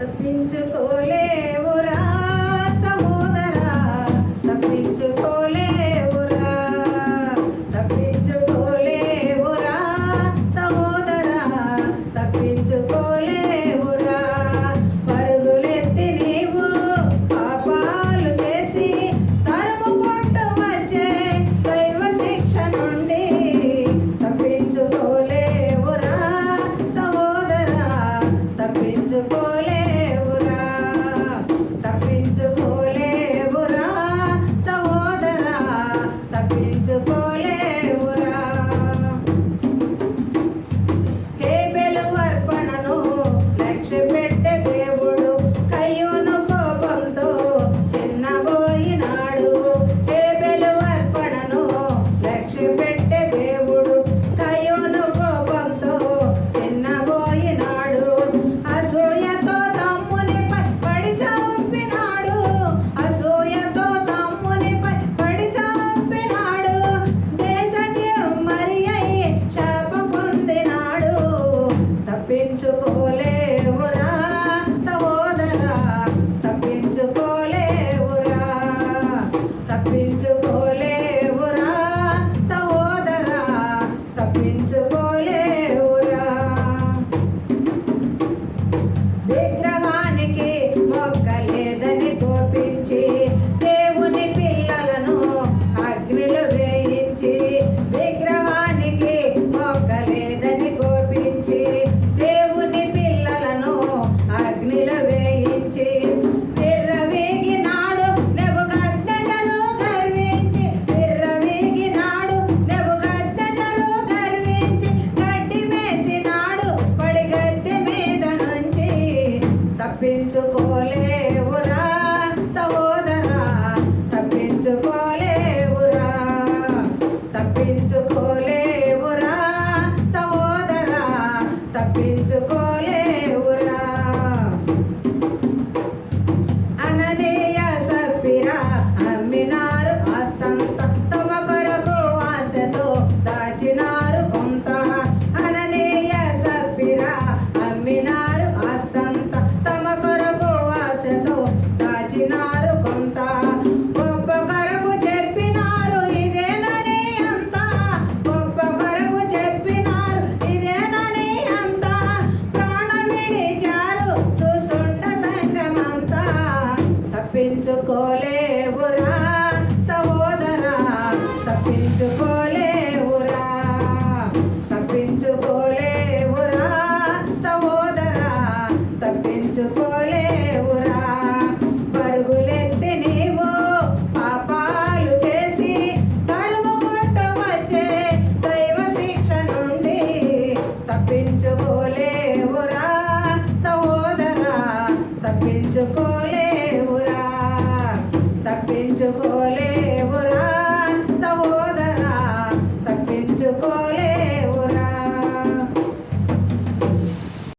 తప్పించుకోలేవురా. తప్పించుకోలేవురా తప్పించుకోలేవురా సహోదరా తప్పించుకోలేవురా తప్పించుకోలేవురా పాపాలు చేసి దైవ శిక్ష నుండి తప్పించుకోలేవురా తప్పించుకోలే